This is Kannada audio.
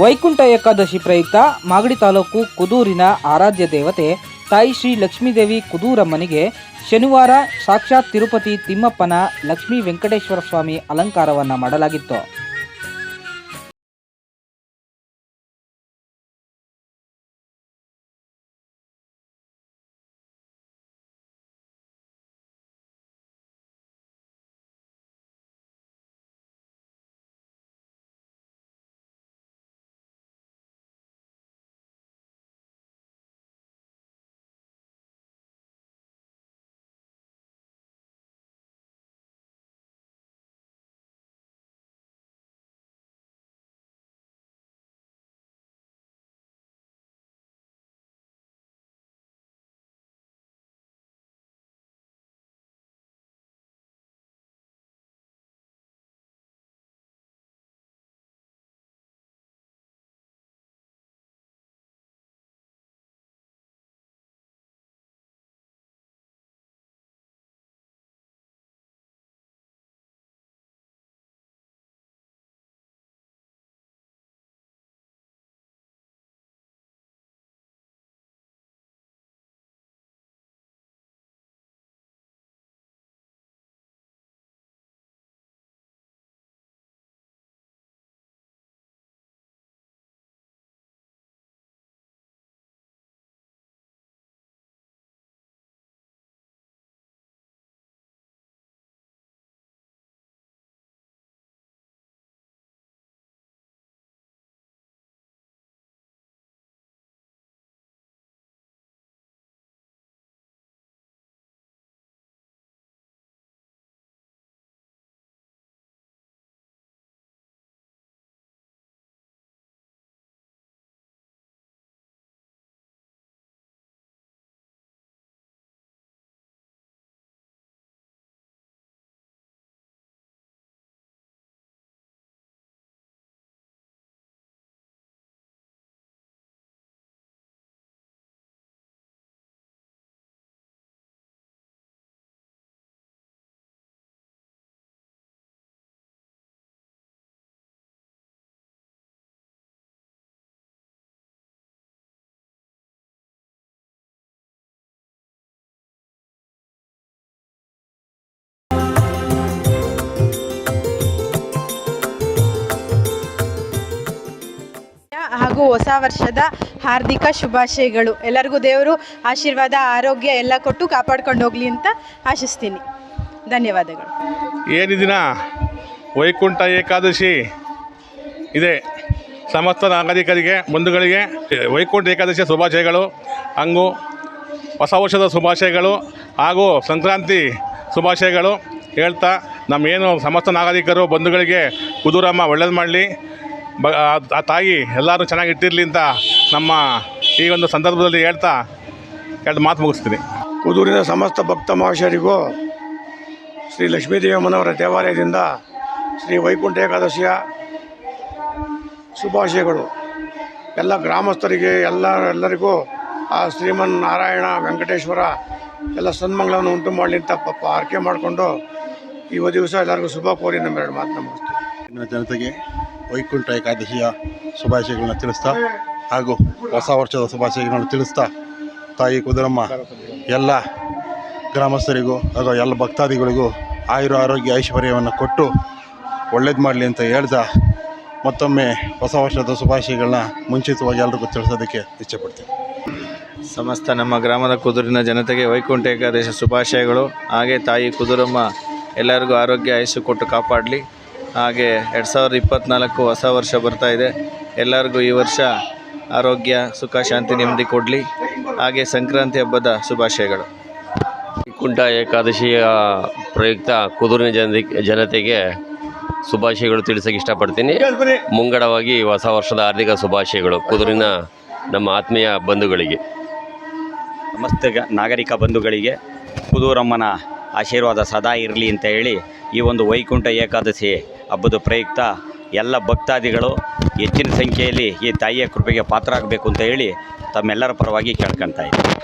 ವೈಕುಂಠ ಏಕಾದಶಿ ಪ್ರಯುಕ್ತ ಮಾಗಡಿ ತಾಲೂಕು ಕುದೂರಿನ ಆರಾಧ್ಯ ದೇವತೆ ತಾಯಿ ಶ್ರೀ ಲಕ್ಷ್ಮೀದೇವಿ ಕುದೂರಮ್ಮನಿಗೆ ಶನಿವಾರ ಸಾಕ್ಷಾತ್ ತಿರುಪತಿ ತಿಮ್ಮಪ್ಪನ ಲಕ್ಷ್ಮೀ ವೆಂಕಟೇಶ್ವರ ಸ್ವಾಮಿ ಅಲಂಕಾರವನ್ನು ಮಾಡಲಾಗಿತ್ತು. ಹಾಗೂ ಹೊಸ ವರ್ಷದ ಹಾರ್ದಿಕ ಶುಭಾಶಯಗಳು. ಎಲ್ಲರಿಗೂ ದೇವರು ಆಶೀರ್ವಾದ, ಆರೋಗ್ಯ ಎಲ್ಲ ಕೊಟ್ಟು ಕಾಪಾಡ್ಕೊಂಡು ಹೋಗ್ಲಿ ಅಂತ ಆಶಿಸ್ತೀನಿ. ಧನ್ಯವಾದಗಳು. ಏನಿದಿನ? ವೈಕುಂಠ ಏಕಾದಶಿ ಇದೆ. ಸಮಸ್ತ ನಾಗರಿಕರಿಗೆ, ಬಂಧುಗಳಿಗೆ ವೈಕುಂಠ ಏಕಾದಶಿಯ ಶುಭಾಶಯಗಳು. ಹಂಗು ಹೊಸ ವರ್ಷದ ಶುಭಾಶಯಗಳು ಹಾಗೂ ಸಂಕ್ರಾಂತಿ ಶುಭಾಶಯಗಳು. ಹೇಳ್ತಾ, ನಮ್ಮೇನು ಸಮಸ್ತ ನಾಗರಿಕರು, ಬಂಧುಗಳಿಗೆ ಕುದುರಮ್ಮ, ಒಳ್ಳೇದು ಮಾಡಲಿ. ಬ ಆ- ತಾಯಿ ಎಲ್ಲರೂ ಚೆನ್ನಾಗಿ ಇಟ್ಟಿರಲಿ ಅಂತ ನಮ್ಮ ಈ ಒಂದು ಸಂದರ್ಭದಲ್ಲಿ ಹೇಳ್ತಾ ಎರಡು ಮಾತು ಮುಗಿಸ್ತೀನಿ. ಕುದೂರಿನ ಸಮಸ್ತ ಭಕ್ತ ಮಹಾಶಯರಿಗೂ ಶ್ರೀ ಲಕ್ಷ್ಮೀದೇವಮ್ಮನವರ ದೇವಾಲಯದಿಂದ ಶ್ರೀ ವೈಕುಂಠ ಏಕಾದಶಿಯ ಶುಭಾಶಯಗಳು. ಎಲ್ಲ ಗ್ರಾಮಸ್ಥರಿಗೆ ಎಲ್ಲ ಎಲ್ಲರಿಗೂ ಆ ಶ್ರೀಮನ್ ನಾರಾಯಣ ವೆಂಕಟೇಶ್ವರ ಎಲ್ಲ ಸನ್ಮಂಗಳವನ್ನು ಉಂಟು ಮಾಡಲಿ ಅಂತ ಪಾಪ ಆರ್ಕೆ ಮಾಡಿಕೊಂಡು ಈ ದಿವಸ ಎಲ್ಲರಿಗೂ ಶುಭ ಕೋರಿ ನಮ್ಮೆರಡು ಮಾತನ್ನ ಮುಗಿಸ್ತೀವಿ ಜನತೆಗೆ ವೈಕುಂಠ ಏಕಾದಶಿಯ ಶುಭಾಶಯಗಳನ್ನ ತಿಳಿಸ್ತಾ ಹಾಗೂ ಹೊಸ ವರ್ಷದ ಶುಭಾಶಯಗಳನ್ನು ತಿಳಿಸ್ತಾ ತಾಯಿ ಕುದುರಮ್ಮ ಎಲ್ಲ ಗ್ರಾಮಸ್ಥರಿಗೂ ಹಾಗೂ ಎಲ್ಲ ಭಕ್ತಾದಿಗಳಿಗೂ ಆಯುರ ಆರೋಗ್ಯ ಐಶ್ವರ್ಯವನ್ನು ಕೊಟ್ಟು ಒಳ್ಳೇದು ಮಾಡಲಿ ಅಂತ ಹೇಳ್ತಾ ಮತ್ತೊಮ್ಮೆ ಹೊಸ ವರ್ಷದ ಶುಭಾಶಯಗಳನ್ನ ಮುಂಚಿತವಾಗಿ ಎಲ್ರಿಗೂ ತಿಳಿಸೋದಕ್ಕೆ ಇಚ್ಛೆಪಡ್ತೀನಿ ಸಮಸ್ತ ನಮ್ಮ ಗ್ರಾಮದ ಕುದುರಿನ ಜನತೆಗೆ ವೈಕುಂಠ ಏಕಾದಶಿ ಶುಭಾಶಯಗಳು. ಹಾಗೆ ತಾಯಿ ಕುದುರಮ್ಮ ಎಲ್ಲರಿಗೂ ಆರೋಗ್ಯ ಆಯಸ್ಸು ಕೊಟ್ಟು ಕಾಪಾಡಲಿ. ಹಾಗೆ ಎರಡು ಸಾವಿರದ ಇಪ್ಪತ್ತ್ನಾಲ್ಕು ಹೊಸ ವರ್ಷ ಬರ್ತಾ ಇದೆ. ಎಲ್ಲರಿಗೂ ಈ ವರ್ಷ ಆರೋಗ್ಯ ಸುಖ ಶಾಂತಿ ನೆಮ್ಮದಿ ಕೊಡಲಿ. ಹಾಗೆ ಸಂಕ್ರಾಂತಿ ಹಬ್ಬದ ಶುಭಾಶಯಗಳು. ಕುಂಠ ಏಕಾದಶಿಯ ಪ್ರಯುಕ್ತ ಕುದುರಿನ ಜನ ಜನತೆಗೆ ಶುಭಾಶಯಗಳು ತಿಳಿಸೋಕೆ ಇಷ್ಟಪಡ್ತೀನಿ. ಮುಂಗಡವಾಗಿ ಹೊಸ ವರ್ಷದ ಹಾರ್ದಿಕ ಶುಭಾಶಯಗಳು ಕುದುರಿನ ನಮ್ಮ ಆತ್ಮೀಯ ಬಂಧುಗಳಿಗೆ. ಸಮಸ್ತ ನಾಗರಿಕ ಬಂಧುಗಳಿಗೆ. ಕುದೂರಮ್ಮನ ಆಶೀರ್ವಾದ ಸದಾ ಇರಲಿ ಅಂತ ಹೇಳಿ ಈ ಒಂದು ವೈಕುಂಠ ಏಕಾದಶಿ ಹಬ್ಬದ ಪ್ರಯುಕ್ತ ಎಲ್ಲ ಭಕ್ತಾದಿಗಳು ಹೆಚ್ಚಿನ ಸಂಖ್ಯೆಯಲ್ಲಿ ಈ ತಾಯಿಯ ಕೃಪೆಗೆ ಪಾತ್ರರಾಗಬೇಕು ಅಂತ ಹೇಳಿ ತಮ್ಮೆಲ್ಲರ ಪರವಾಗಿ ಕೇಳ್ಕೊಳ್ತಾ ಇದ್ದೀನಿ.